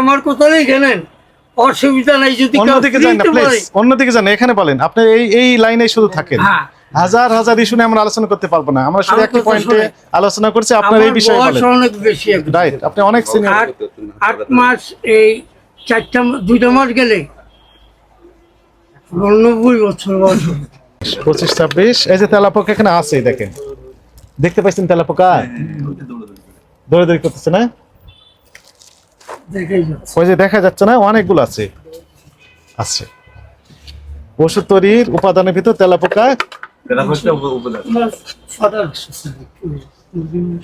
আমার কথা জানেন অসুবিধা নাই যদি অন্যদিকে যান না প্লিজ অন্যদিকে যান এখানে বলেন আপনি এই এই লাইনে শুধু থাকেন। হ্যাঁ। হাজার হাজার ইস্যু নিয়ে আমরা আলোচনা করতে পারব না। আমরা শুধু একটা পয়েন্টে আলোচনা করছি আপনার এই বিষয়ে বলেন। অনেক বেশি রাইট আপনি অনেক সিনিয়র আট মাস এই চারটা দুইটা মাস গেলে। নব্বই বছর বয়স। পঁচিশ ছাব্বিশ। এই যে তেলাপোকা এখানে আছে দেখেন। দেখতে পাচ্ছেন তেলাপোকা? দৌড়াদৌড়ি করতেছে না। ওই যে দেখা যাচ্ছে না অনেকগুলো আছে। আছে। ওষুধ তৈরির উপাদানের ভিতর তেলাপোকা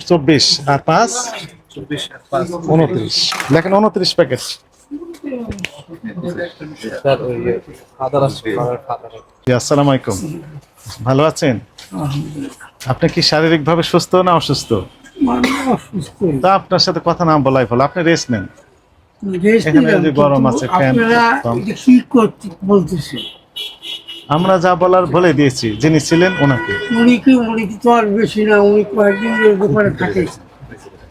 চব্বিশ আর পাঁচ? উনত্রিশ। দেখেন উনত্রিশ প্যাকেট। আসসালামু আলাইকুম। ভালো আছেন? আপনি কি শারীরিক ভাবে সুস্থ না অসুস্থ? মানে অসুস্থ। তা আপনার সাথে কথা না বলাই ভালো আপনি রেস্ট নেন। গরম আছে, ফ্যান আপনারা কম। এটা কি করতে বলতেছে আমরা যা বলার বলে দিয়েছি যিনি ছিলেন ওনাকে। উনি কি উনি কি তো আর বেশি না উনি কয়েকদিন দোকানে থাকে।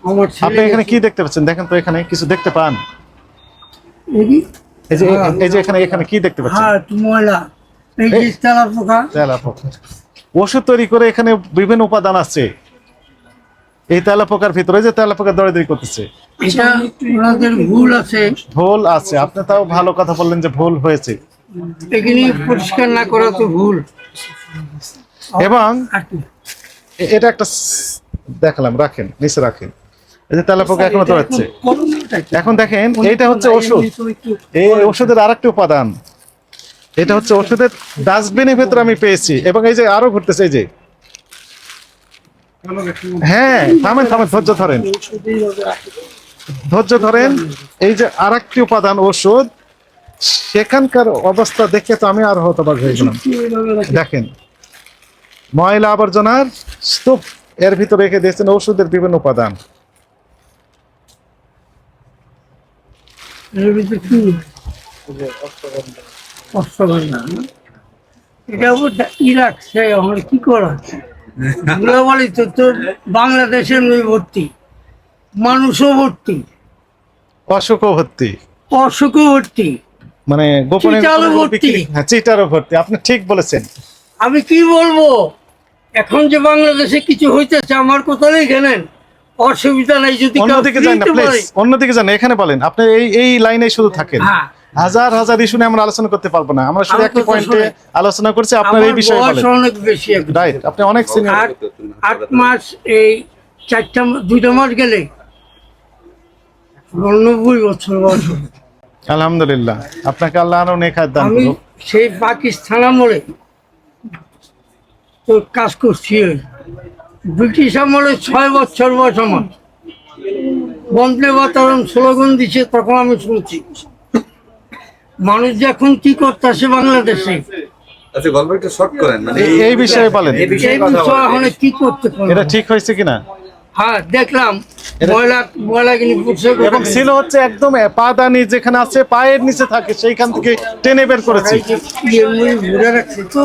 আমার আপনি এখানে কি দেখতে পাচ্ছেন? দেখেন তো এখানে কিছু দেখতে পান। এই যে এই যে এখানে এখানে কি দেখতে পাচ্ছেন? হ্যাঁ ময়লা। এই যে তেলা তেলাপোকা। ওষুধ তৈরি করে এখানে বিভিন্ন উপাদান আছে। এই তেলাপোকার ভিতরে যে তেলাপোকা দৌড়াদৌড়ি করতেছে। এটা ওনাদের ভুল আছে। ভুল আছে আপনি তাও ভালো কথা বললেন যে ভুল হয়েছে। এখানে পরিষ্কার না করা তো ভুল। এবং এটা একটা দেখালাম রাখেন নিচে রাখেন। এই যে তেলাপোকা এখনও দৌড়াচ্ছে এখন দেখেন এইটা হচ্ছে ওষুধ। এই ওষুধের আরেকটি উপাদান। এটা হচ্ছে ওষুধের ডাস্টবিনের ভেতরে আমি পেয়েছি এবং এই যে আরও ঘুরতেছে এই যে হ্যাঁ থামেন থামেন, ধৈর্য ধরেন। ধৈর্য ধরেন, এই যে আরেকটি উপাদান ওষুধ, সেখানকার অবস্থা দেখে তো আমি আর হতবাক হয়ে গেলাম। দেখেন, ময়লা আবর্জনার স্তূপ, এর ভিতরে রেখে দিয়েছেন ওষুধের বিভিন্ন উপাদান। কি? এটা সে আমার কি করা? আমরা বলি তো তোর বাংলাদেশের নই ভর্তি মানুষও ভর্তি। অসুখ ভর্তি। অসুখও ভর্তি। মানে গোপনে ভর্তি। হ্যাঁ চিটারও ভর্তি। আপনি ঠিক বলেছেন। আমি কি বলব? এখন যে বাংলাদেশে কিছু হইতেছে আমার কথা নেই জানেন? অসুবিধা নাই যদি অন্যদিকে যান অন্যদিকে যান এখানে বলেন আপনি এই এই লাইনে শুধু থাকেন। হ্যাঁ। হাজার হাজার ইস্যু নিয়ে আমরা আলোচনা করতে পারব না। আমরা শুধু একটা পয়েন্টে আলোচনা করছি আপনার এই বিষয়ে বয়স বলেন। অনেক বেশি। রাইট আপনি অনেক সিনিয়র আট আট মাস এই চারটা দুইটা মাস গেলে নব্বই বছর বয়স আলহামদুলিল্লাহ আপনাকে আল্লাহ আরও নেক হায়াত দান আমি সেই পাকিস্তান আমলে তো কাজ করছি। ব্রিটিশ আমলে ছয় বছর বয়স আমার। বন্দে মাতরম স্লোগান দিছে তখন আমি শুনছি। মানুষ যখন কি করতেছে বাংলাদেশে? আচ্ছা গল্প শর্ট করেন মানে এই- বিষয়ে বলেন। এই বিষয়ে। এখন কি করতে? এটা ঠিক হয়েছে কিনা? হ্যাঁ দেখলাম। ময়লা ময়লা এবং ছিল হচ্ছে একদম পা দানি যেখানে আছে পায়ের নিচে থাকে সেইখান থেকে টেনে বের করেছি। ঘুরে রাখছে তো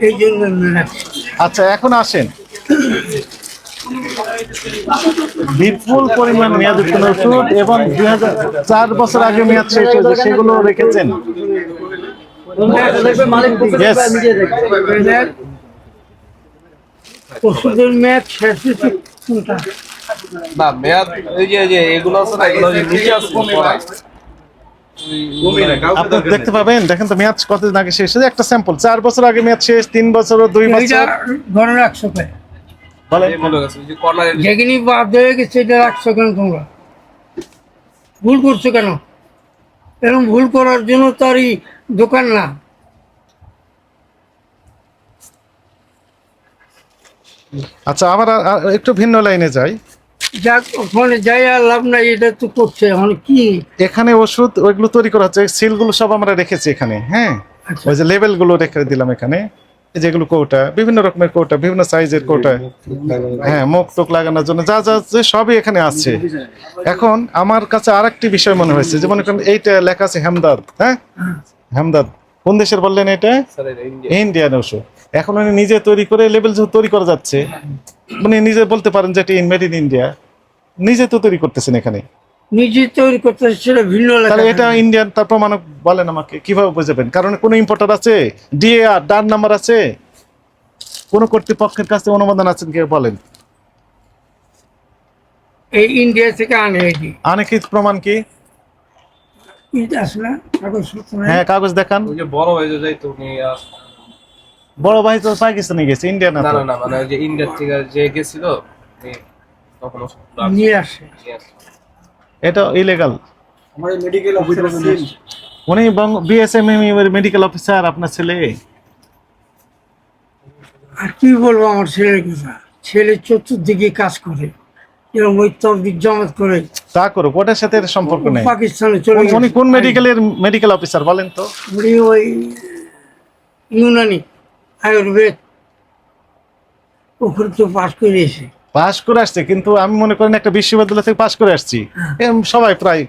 এই জন্য আচ্ছা এখন আসেন। বিপুল পরিমাণ মেয়াদ উত্তীর্ণ ওষুধ এবং দুই হাজার চার বছর আগে মেয়াদ শেষ হয়েছে সেগুলো রেখেছেন ওষুধের মেয়াদ শেষ হয়েছে কোনটা? না মেয়াদ এই যে এগুলো আছে না এগুলো নিচে আছে করা। কমিয়ে না, কাউকে আপনি দেখতে পাবেন দেখেন তো মেয়াদ কতদিন আগে শেষ হয়েছে একটা স্যাম্পল চার বছর আগে মেয়াদ শেষ তিন বছর ও দুই বছর ধরে রাখছো মনে বাদ হয়ে গেছে এটা রাখছো কেন তোমরা? ভুল করছ কেন? এরকম ভুল করার জন্য তার দোকান না। আচ্ছা আবার একটু ভিন্ন লাইনে যাই। যাক ওখানে যাই আর লাভ নাই এটা তো করছে। এখন কি? এখানে ওষুধ ওইগুলো তৈরি করা হচ্ছে সিলগুলো সব আমরা রেখেছি এখানে হ্যাঁ? আচ্ছা। ওই যে লেবেলগুলো রেখে দিলাম এখানে। যেগুলো কৌটা বিভিন্ন রকমের কৌটা বিভিন্ন সাইজের কৌটা। হ্যাঁ মুখ টুক লাগানোর জন্য। যা যা আছে সবই এখানে আছে। এখন আমার কাছে আরেকটি বিষয় মনে হয়েছে যে মনে করেন এইটা লেখা আছে হেমদাদ হ্যাঁ? হেমদাদ কোন দেশের বললেন এটা? ইন্ডিয়ান ওষুধ এখন উনি নিজে তৈরি করে যেহেতু তৈরি করা যাচ্ছে মানে নিজে বলতে পারেন যে এটি মেড ইন ইন্ডিয়া নিজে তো তৈরি করতেছেন এখানে। নিজে তৈরি করতে সেটা ভিন্ন তাহলে এটা ইন্ডিয়ান তার প্রমাণ বলেন আমাকে কীভাবে বুঝাবেন? কারণ কোনো ইম্পোর্টার আছে ডিএআর ডান নাম্বার আছে। কোন কর্তৃপক্ষের কাছে অনুমোদন আছেন কে বলেন। এই ইন্ডিয়া থেকে আনে এটি। আনে কি প্রমাণ কি। হ্যাঁ কাগজ দেখান। ওই যে বড় হয়ে যায় বড় ভাই তো পাকিস্তানে গেছে ইন্ডিয়া না না না মানে যে ইন্ডিয়ার থেকে যে গেছিল তখন নিয়ে আসে। নিয়ে আসছে। এটা ইলেগাল আমাদের মেডিকেল অফিসার উনি বিএসএমএম মেডিকেল অফিসার আপনার ছেলে। আর কি বলব আমার ছেলের কথা? ছেলে চতুর্দিকে কাজ করে এরকম ওই জমাত করে। তা করুক ওটার সাথে এর সম্পর্ক নেই। পাকিস্তানে চলে উনি-। কোন মেডিকেলের মেডিকেল অফিসার বলেন তো? উনি ওই ইউনানি আয়ুর্বেদ। ওখানে তো পাশ করে এসে পাশ করে আসছে কিন্তু আমি মনে করেন একটা বিশ্ববিদ্যালয় থেকে পাশ করে আসছি। সবাই প্রায়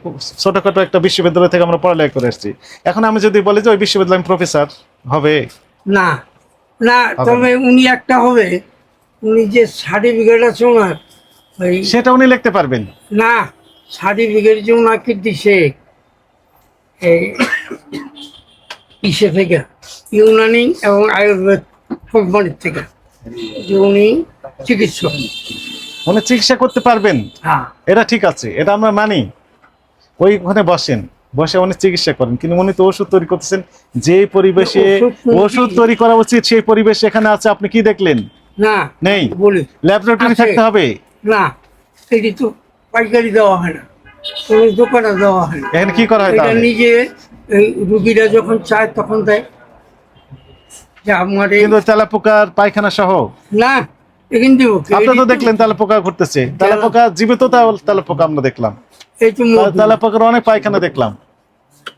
ছোটখাটো একটা বিশ্ববিদ্যালয় থেকে আমরা পড়ালেখা করে আসছি। এখন আমি যদি বলি যে ওই বিশ্ববিদ্যালয় প্রফেসর হবে? না না তবে উনি একটা হবে। উনি যে সার্টিফিকেট আছে ওনার সেটা উনি লিখতে পারবেন। না সার্টিফিকেট যে ওনাকে দিছে এই ইসে থেকে ইউনানি এবং আয়ুর্বেদ কোম্পানির থেকে। যে উনি চিকিৎসক। উনি চিকিৎসা করতে পারবেন? হ্যাঁ। এটা ঠিক আছে এটা আমরা মানি। ওই ওখানে বসেন বসে উনি চিকিৎসা করেন। কিন্তু উনি তো ওষুধ তৈরি করতেছেন যে পরিবেশে ওষুধ তৈরি- করা উচিত সেই পরিবেশ এখানে আছে আপনি কি দেখলেন? না নেই। বলি। ল্যাবরেটরি থাকতে হবে? না এটি তো পাইকারি দেওয়া হয় না। কোনো দোকানে দেওয়া হয় না। এখানে কি করা হয় এটা নিজে রুগীরা যখন চায় তখন দেয়। যে আমার এই তেলাপোকার পায়খানা সহ? না আপনি তো দেখলেন তেলাপোকা ঘুরতেছে। তেলাপোকা জীবিত তেল- তেলাপোকা আমরা দেখলাম। এই তো অনেক পায়খানা দেখলাম।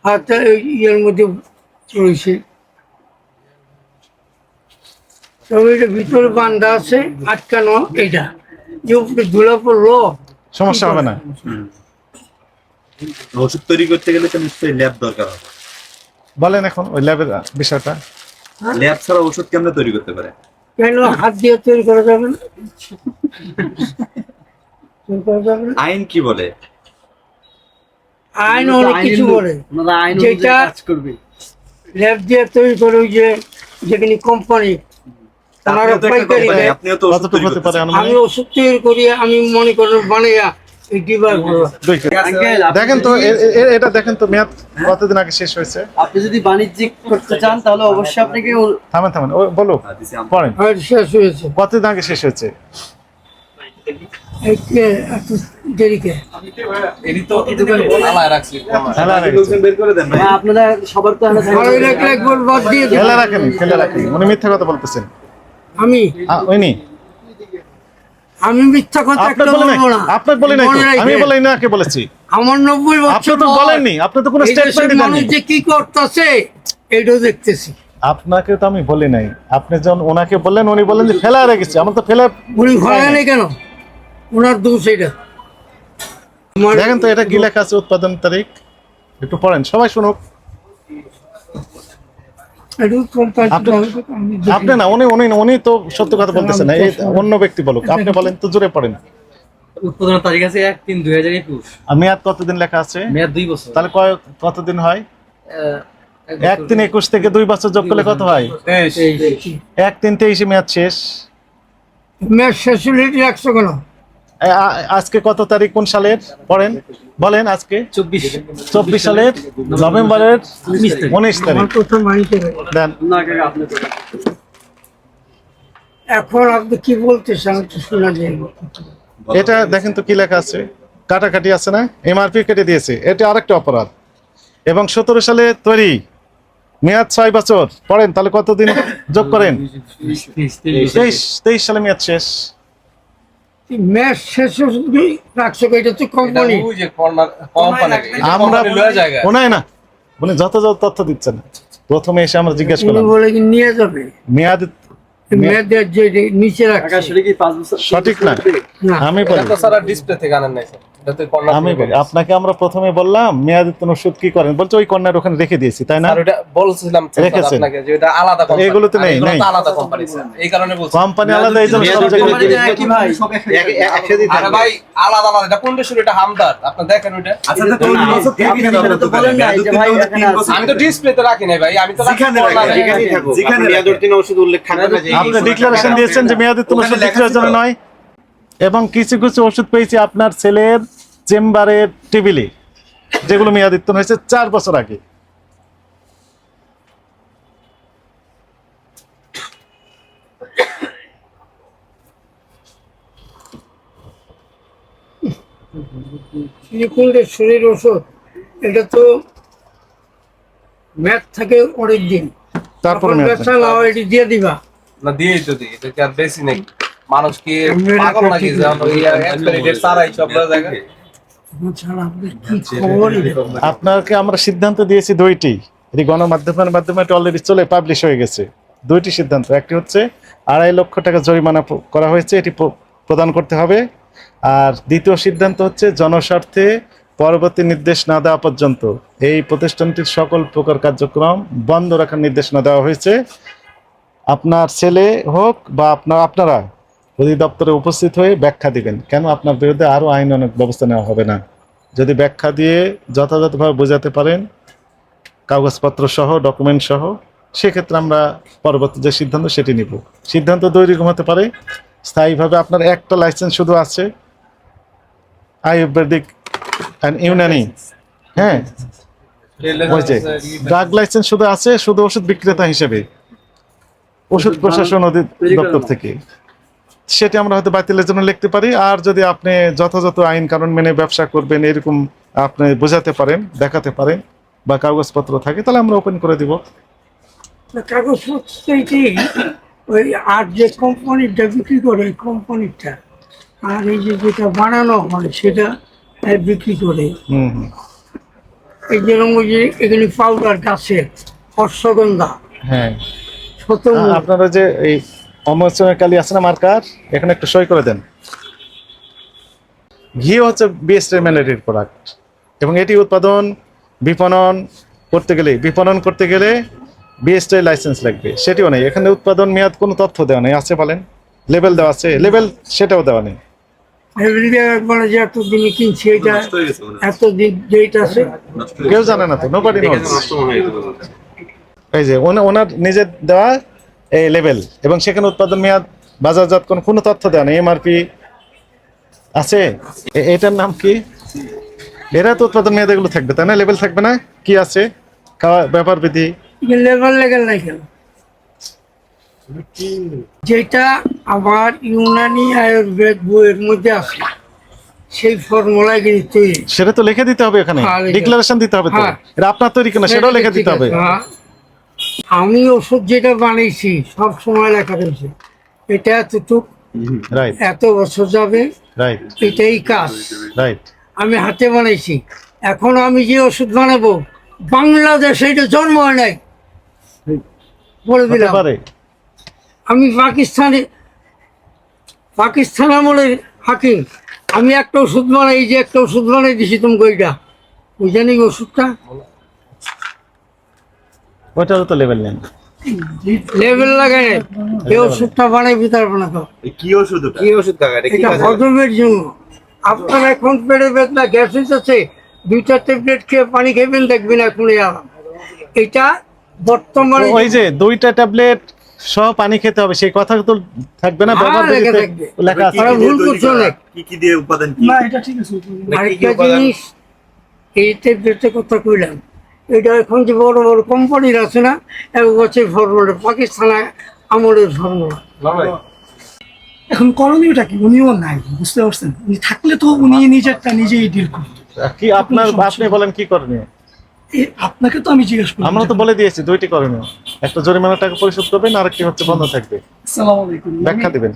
আর ইয়ের মধ্যে রয়েছে। তবে এটা ভিতরে বান্ধা আছে আটকানো এটা যে উপরে ধুলা পড়ল সমস্যা হবে না। ওষুধ তৈরি করতে গেলে তো নিশ্চয়ই ল্যাব দরকার হবে। বলেন এখন ওই ল্যাবের বিষয়টা। ল্যাব ছাড়া ওষুধ কেমনে তৈরি করতে পারে? কেন হাত দিয়ে তৈরি করা যাবে না? আইন কি বলে? আইন অনেক কিছু বলে। যেটা- ল্যাব দিয়ে তৈরি করে ওই যে যেখানে কোম্পানি পাইকারি। আমি ওষুধ তৈরি করি আমি মনে করি বানাইয়া দেখেন তো এটা দেখেন তো মেয়াদ কতদিন আগে শেষ হয়েছে? আপনি যদি বাণিজ্যিক করতে চান তাহলে অবশ্যই আপনাকে থামেন থামেন। বলো হ্যাঁ। পড়েন। শেষ হয়েছে। কতদিন আগে শেষ হয়েছে। হ্যাঁ, আপনারা সবার তো রাখেনি ফেলে রাখেনি। উনি মিথ্যা কথা বলতেছেন। আমি? উনি? আমি মিথ্যা কথা একটা বলে বলব না। আপনার বলে নাই আমি রাখবেন। না কে বলেছি। আমার নব্বই আপনি তো। বলেননি। আপনি তো কোনো স্টেটমেন্ট মানুষ দেননি। যে কি করতেছে এটাও দেখতেছি। আপনাকে তো আমি বলি নাই। আপনি যখন ওনাকে বললেন উনি বললেন যে ফেলা রেখেছে। আমার তো ফেলা উনি ঘরে নেই। কেন? ওনার দোষ এটা দেখেন তো এটা কি লেখা আছে উৎপাদন তারিখ। একটু পড়েন সবাই শুনুক। আপনি- না উনি উনি উনি তো সত্য কথা বলতেছেন না। অন্য ব্যক্তি বলুক। আপনি বলেন তো জোরে পড়েন। উৎপাদনের তারিখ আছে এক তিন দুই হাজার একুশ। আর মেয়াদ কতদিন লেখা আছে? মেয়াদ দুই বছর। তাহলে কয় কতদিন হয়? এক তিন একুশ থেকে দুই বছর যোগ করলে কত হয়? এক তিন তেইশে মেয়াদ শেষ। মেয়ের ফ্যাসিলিটি রাখছো কেন এ- আ- আজকে কত তারিখ? কোন সালের? পড়েন। বলেন আজকে। চব্বিশ। চব্বিশ সালের নভেম্বরের উনিশ তারিখ। দেন। না কাকা আপনি তো এখন আপনি কি বলতেছেন শোনা যায়। এটা দেখেন তো কি লেখা আছে। কাটাকাটি আছে না? এমআরপি কেটে দিয়েছে। এটা আরেকটা অপরাধ। এবং সতেরো সালে তৈরি। মেয়াদ ছয় বছর। পড়েন তাহলে কতদিন যোগ করেন? তেইশ তেইশ সালে মেয়াদ শেষ। মেয়ের শেষ রাখছো এটা তো কোম্পানি। আমরা না। যথাযথ তথ্য দিচ্ছে না প্রথমে এসে আমরা জিজ্ঞেস উনি করলাম। বলে কি নিয়ে যাবে? মেয়াদ মেয়েদের যে নিচে কাকা রাখছে কি পাঁচ বছর সঠিক না। আমি বলি। তো ডিসপ্লে থেকে আনেন নাই স্যার। যাতে কর্নার আমি বলি আপনাকে আমরা প্রথমে বললাম মেয়াদিত্তন ওষুধ কি করেন? বলছে ওই কর্নার ওখানে রেখে দিয়েছি তাই না? বলছিলাম রেখেছেন? আলাদা কোম্পানি এগুলোতে নেই, নেই। আলাদা কোম্পানি এই কারণে বলছি। কোম্পানি আলাদা এই জন্য সব জায়গায় কোম্পানি একই ভাই। আরে ভাই আলাদা আলাদা এটা কোনটা শুরু এটা হামদার। আপনি দেখেন ওইটা। আচ্ছা তো তিন বছর থেকে আপনি ব্যবহার তো করতে বলেন পারেন। যে ভাই আমি তো ডিসপ্লেতে রাখি নাই ভাই আমি তো যেখানে corner এ। রাখেন, যেখানে রাখেন। ওষুধ উল্লেখ থাকবে না আপনি ডিক্লারেশন দিয়েছেন যে মেয়াদিত্তন ওষুধ লেখা জন্য নয়। এবং কিছু কিছু ওষুধ পেয়েছি আপনার ছেলের চেম্বারের টেবিলে যেগুলো মেয়াদিত্তন হয়েছে চার বছর আগে। শরীর ওষুধ। এটা তো ম্যাথ থাকে অনেক দিন তারপর যখন ব্যবসা নাও এটি দিয়ে দিবা। না দিয়েই তো দিই এটা কি আর বেশি নেই? মানুষ কি পাগল নাকি ঠিক যে ওই এক্সপায়ারি ডেট ছাড়াই সব জায়গায়। আপনাকে আমরা সিদ্ধান্ত দিয়েছি দুইটি। এটি গণমাধ্যমের মাধ্যমে এটা অলরেডি চলে পাবলিশ হয়ে গেছে। দুইটি সিদ্ধান্ত। একটি হচ্ছে আড়াই লক্ষ টাকা জরিমানা করা হয়েছে এটি প্রদান করতে হবে। আর দ্বিতীয় সিদ্ধান্ত হচ্ছে জনস্বার্থে পরবর্তী নির্দেশ না দেওয়া পর্যন্ত। এই প্রতিষ্ঠানটির সকল প্রকার কার্যক্রম বন্ধ রাখার নির্দেশনা দেওয়া হয়েছে। আপনার ছেলে হোক বা আপনার আপনারা অধিদপ্তরে উপস্থিত হয়ে ব্যাখ্যা দিবেন। কেন আপনার বিরুদ্ধে আরও আইন অনেক ব্যবস্থা নেওয়া হবে না? যদি ব্যাখ্যা দিয়ে যথাযথভাবে বোঝাতে পারেন, কাগজপত্র সহ ডকুমেন্ট সহ, সেক্ষেত্রে আমরা পরবর্তী যে সিদ্ধান্ত সেটি নিব। সিদ্ধান্ত দুই রকম হতে পারে, স্থায়ীভাবে আপনার একটা লাইসেন্স শুধু আছে, আয়ুর্বেদিক অ্যান্ড ইউনানি। হ্যাঁ যে ড্রাগ লাইসেন্স শুধু আছে, শুধু ওষুধ বিক্রেতা হিসেবে। ওষুধ প্রশাসন অধিদপ্তর থেকে। সেটি আমরা হয়তো বাতিলের জন্য লিখতে পারি। আর যদি আপনি যথাযথ আইন কানুন মেনে ব্যবসা করবেন এরকম আপনি বোঝাতে পারেন দেখাতে পারেন বা কাগজপত্র থাকে তাহলে আমরা ওপেন করে দিব। কাগজপত্র ওই আর যে কোম্পানিটা বিক্রি করে ওই কোম্পানিটা আর এই যে যেটা বানানো হয় সেটা বিক্রি করে। হুম হুম। এই যেরকম ওই যে এখানে পাউডার গাছের অশ্বগন্ধা হ্যাঁ। আপনারা যে এই অমরচনের কালি আছে না মার্কার? এখানে একটু সই করে দেন। ঘি হচ্ছে বিএসটি ম্যান্ডেটেড প্রোডাক্ট এবং এটি উৎপাদন বিপণন করতে গেলে বিপণন করতে গেলে বিএসটি লাইসেন্স লাগবে। সেটিও নেই। এখানে উৎপাদন মেয়াদ কোনো তথ্য দেওয়া নেই। আছে বলেন। লেভেল দেওয়া আছে। লেভেল সেটাও দেওয়া নেই। কেউ জানে না তো। নোবাডি। এই যে ওনা- ওনার নিজের দেওয়া এই লেভেল এবং সেখানে উৎপাদন মেয়াদ বাজারজাত কোনো তথ্য দেওয়া নেই। এমআরপি আছে। এটার নাম কি? এরা তো উৎপাদন মেয়াদ এগুলো থাকবে তাই না? লেভেল থাকবে না? কি আছে? খাওয়া ব্যাপার বিধি? লেভেল লেগেল নাই কেন যেটা আমার ইউনানি আয়ুর্বেদ বইয়ের মধ্যে আছে। সেই ফর্মুলা কিন্তু তৈরি। সেটা তো লিখে দিতে হবে এখানে। হ্যাঁ, ডিক্লারেশন দিতে হবে তো। হ্যাঁ। এটা আপনার তৈরি কেনা সেটাও লিখে দিতে হবে। হ্যাঁ। আমি ওষুধ যেটা বানিয়েছি সব সময় লেখা রয়েছে। এটা এতটুক এত বছর যাবে এটাই কাজ। আমি হাতে বানাইছি। এখন আমি যে ওষুধ বানাবো বাংলাদেশে এটা জন্ম হয় নাই। বলে দিলাম। আমি পাকিস্তানে পাকিস্তান আমলের হাকিম। আমি একটা ওষুধ বানাই যে একটা ওষুধ বানাই দিছি তুমি ওইটা। ওই জানি ওষুধটা? ওইটারও তো লেভেল নেন লেভেল নাই এই ওষুধটা বানাই পারব না তো কি ওষুধ কি ওষুধ কাকা এটা? হজমের জন্য। আপনার এখন পেটে বেদনা গ্যাস হচ্ছে দুইটা ট্যাবলেট খেয়ে পানি খাইবেন দেখবেন এখনই আরাম এটা বর্তমানে ওই যে দুইটা ট্যাবলেট সহ পানি খেতে হবে সেই কথা তো থাকবে না ব্যবহার লেখা কি কি দিয়ে। কি আরেকটা জিনিস এই ট্যাবলেটের কথা কইলাম। এটা এখন যে বড় বড় কোম্পানির আছে না এক বছর ফর্মুলা পাকিস্তানে আমলের ফর্মুলা এখন করণীয়টা কি? উনিও নাই বুঝতে পারছেন? উনি থাকলে তো উনি নিজেরটা নিজেই ডিল করতেন কি আপনার আপনি বলেন কি করণীয়? আপনাকে তো আমি জিজ্ঞেস করলাম আমরা তো বলে দিয়েছি দুইটি করণীয়। একটা জরিমানা টাকা পরিশোধ করবেন আর একটি হচ্ছে বন্ধ থাকবে। আসসালামু আলাইকুম। ব্যাখ্যা দিবেন।